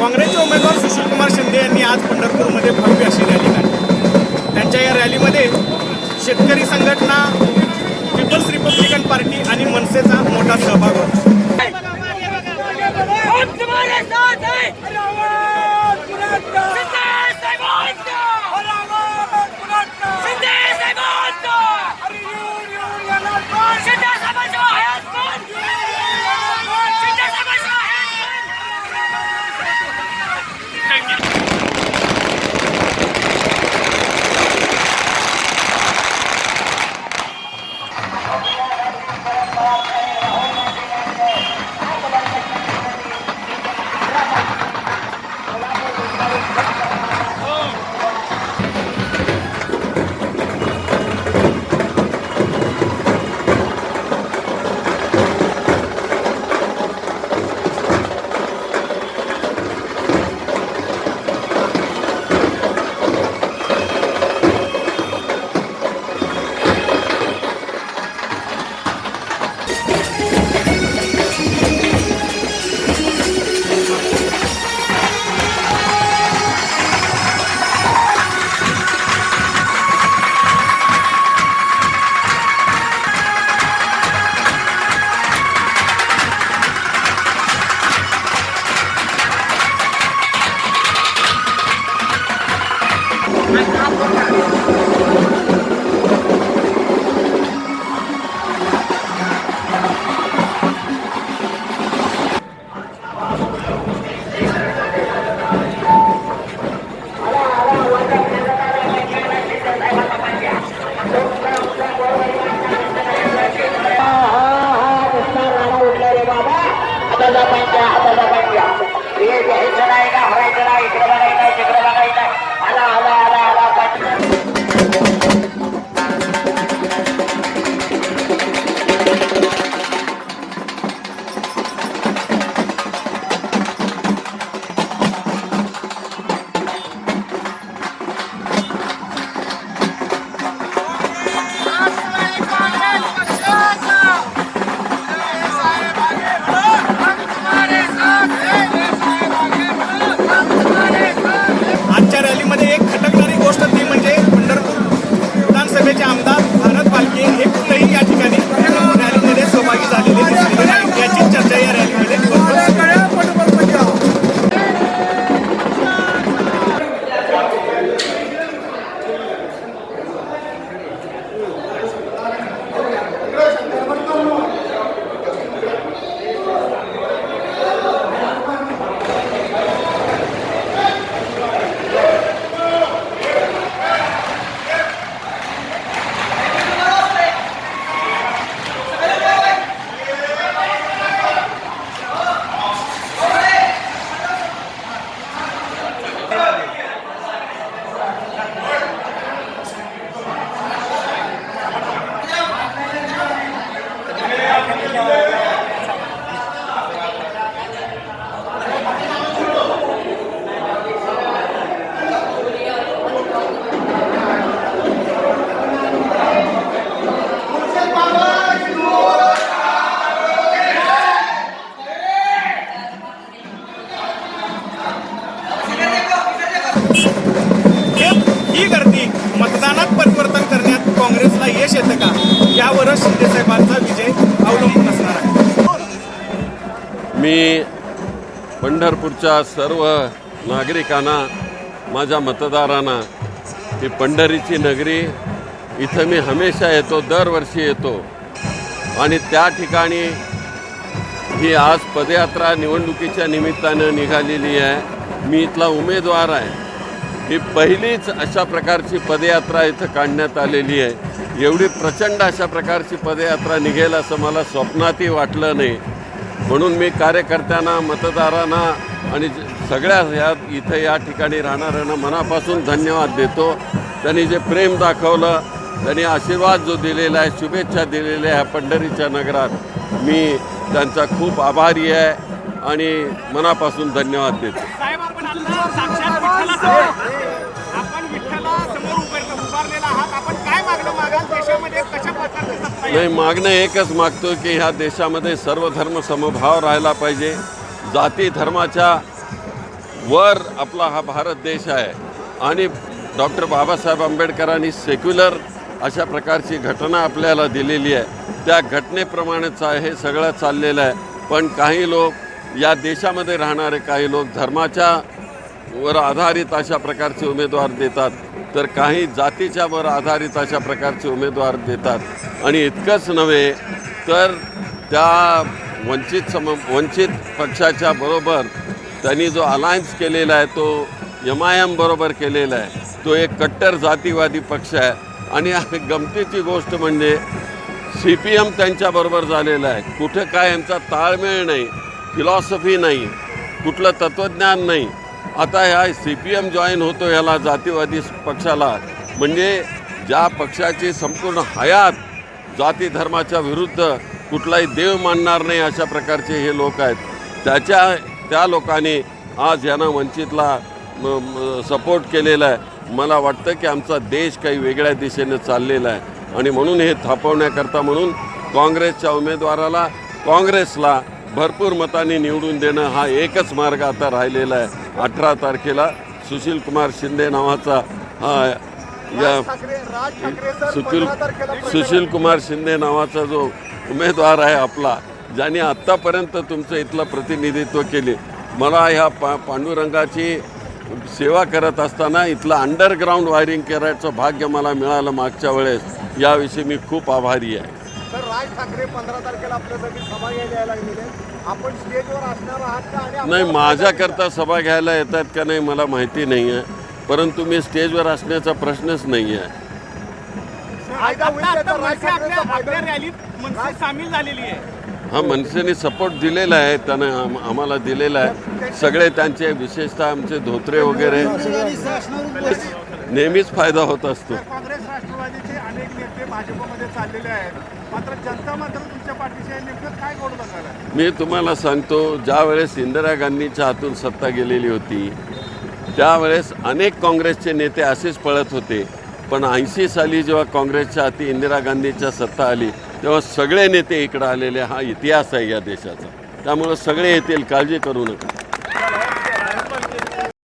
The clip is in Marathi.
काँग्रेसचे उमेदवार सुशीलकुमार शिंदे यांनी आज पंढरपूरमध्ये भव्य अशी रॅली काढली. त्यांच्या या रॅलीमध्ये शेतकरी संघटना पीपल्स रिपब्लिकन पार्टी आणि मनसेचा मोठा सहभाग होता. तुम्हारे साथ हाताचा पाहिजे हाताचा पाहिजे हे घ्यायचं नाही का हरायचं नाही इकडे बघायचं तिकडे बघायचं आला आला आला आला ही गर्दी मतदानात परिवर्तन करण्यात काँग्रेसला यश येतं का? यावरच शिंदेसाहेबांचा विजय अवलंबून असणार आहे. मी पंढरपूरच्या सर्व नागरिकांना माझ्या मतदारांना ही पंढरीची नगरी इथं मी हमेशा येतो दरवर्षी येतो. आणि त्या ठिकाणी ही आज पदयात्रा निवडणुकीच्या निमित्तानं निघालेली आहे. मी इथला उमेदवार आहे. ही पहिलीच अशा प्रकारची पदयात्रा इथं काढण्यात आलेली आहे. एवढी प्रचंड अशा प्रकारची पदयात्रा निघेल असं मला स्वप्नातही वाटलं नाही. म्हणून मी कार्यकर्त्यांना मतदारांना आणि सगळ्या ह्या इथं या ठिकाणी राहणाऱ्यांना मनापासून धन्यवाद देतो. त्यांनी जे प्रेम दाखवलं त्यांनी आशीर्वाद जो दिलेला आहे शुभेच्छा दिलेल्या आहे पंढरीच्या नगरात मी त्यांचा खूप आभारी आहे आणि मनापासून धन्यवाद देतो. नाही मागणं एकच मागतो की ह्या देशामध्ये सर्व धर्म समभाव राहिला पाहिजे. जाती धर्माच्या वर आपला हा भारत देश आहे. आणि डॉक्टर बाबासाहेब आंबेडकरांनी सेक्युलर अशा प्रकारची घटना आपल्याला दिलेली आहे. त्या घटनेप्रमाणेच आहे हे सगळं चाललेलं आहे. पण काही लोक या देशामध्ये राहणारे काही लोक धर्माच्या वर आधारित अशा प्रकारचे उमेदवार देतात. तर काही जातीच्या वर आधारित अशा प्रकारचे उमेदवार देतात. आणि इतकंच नव्हे तर त्या वंचित सम वंचित पक्षाच्या बरोबर त्यांनी जो अलायन्स केलेला आहे तो एम आय एम बरोबर केलेला आहे. तो एक कट्टर जातीवादी पक्ष आहे. आणि गमतीची गोष्ट म्हणजे सी पी एम त्यांच्याबरोबर झालेलं आहे. कुठं काय यांचा ताळमेळ नाही फिलॉसॉफी नाही कुठलं तत्त्वज्ञान नाही. आता ह्या सी पी एम जॉईन होतो ह्याला जातीवादी पक्षाला. म्हणजे ज्या पक्षाची संपूर्ण हयात जाती धर्माच्या विरुद्ध कुठलाही देव मानणार नाही अशा प्रकारचे हे लोक आहेत. त्याच्या त्या लोकांनी आज यांना वंचितला सपोर्ट केलेला आहे. मला वाटतं की आमचा देश काही वेगळ्या दिशेने चाललेला आहे. आणि म्हणून हे थापवण्याकरता म्हणून काँग्रेसच्या उमेदवाराला काँग्रेसला भरपूर मतांनी निवडून देणं हा एकच मार्ग आता राहिलेला आहे. अठरा तारखेला सुशील कुमार शिंदे नावाचा हा या सुशील सुशील कुमार शिंदे नावाचा जो उमेदवार आहे आपला ज्याने आत्तापर्यंत तुमचं इथलं प्रतिनिधित्व केले. मला ह्या पा पांडुरंगाची सेवा करत असताना इथलं अंडरग्राऊंड वायरिंग करायचं भाग्य मला मिळालं मागच्या वेळेस. याविषयी मी खूप आभारी आहे. राज ठाकरे पंधरा तारखेला आपल्यासाठी सभा घ्यायला यायला लागलेले आहेत. आपण स्टेजवर असणार आहात का आणि नाही आपल्याला माझ्याकरता सभा घ्यायला येतात का नाही मला माहिती नाही आहे परंतु मी स्टेजवर असण्याचा प्रश्नच नाही आहे फायदा होईल त्याचा राज ठाकरेंचा फायदा आपल्या रॅलीत मनसे सामील झालेली आहे. हा मनसेने सपोर्ट दिलेला आहे त्यानं आम- आम्हाला दिलेला आहे. सगळे त्यांचे विशेषतः आमचे धोत्रे वगैरे. नेहमीच फायदा होत असतो काँग्रेस राष्ट्रवादीचे अनेक नेते भाजपमध्ये चाललेले आहेत. मात्र जनता मात्र तुमच्या पाठीशी आहे. नेमकं काय गोड बघायला मी तुम्हाला सांगतो ज्या वेळेस इंदिरा गांधीच्या हातून सत्ता गेलेली होती त्यावेळेस अनेक काँग्रेसचे नेते असेच पळत होते. पण ऐंशी साली जेव्हा काँग्रेसच्या हाती इंदिरा गांधीच्या सत्ता आली तेव्हा सगळे नेते इकडं आलेले हा इतिहास आहे या देशाचा. त्यामुळं सगळे येतील काळजी करू नका.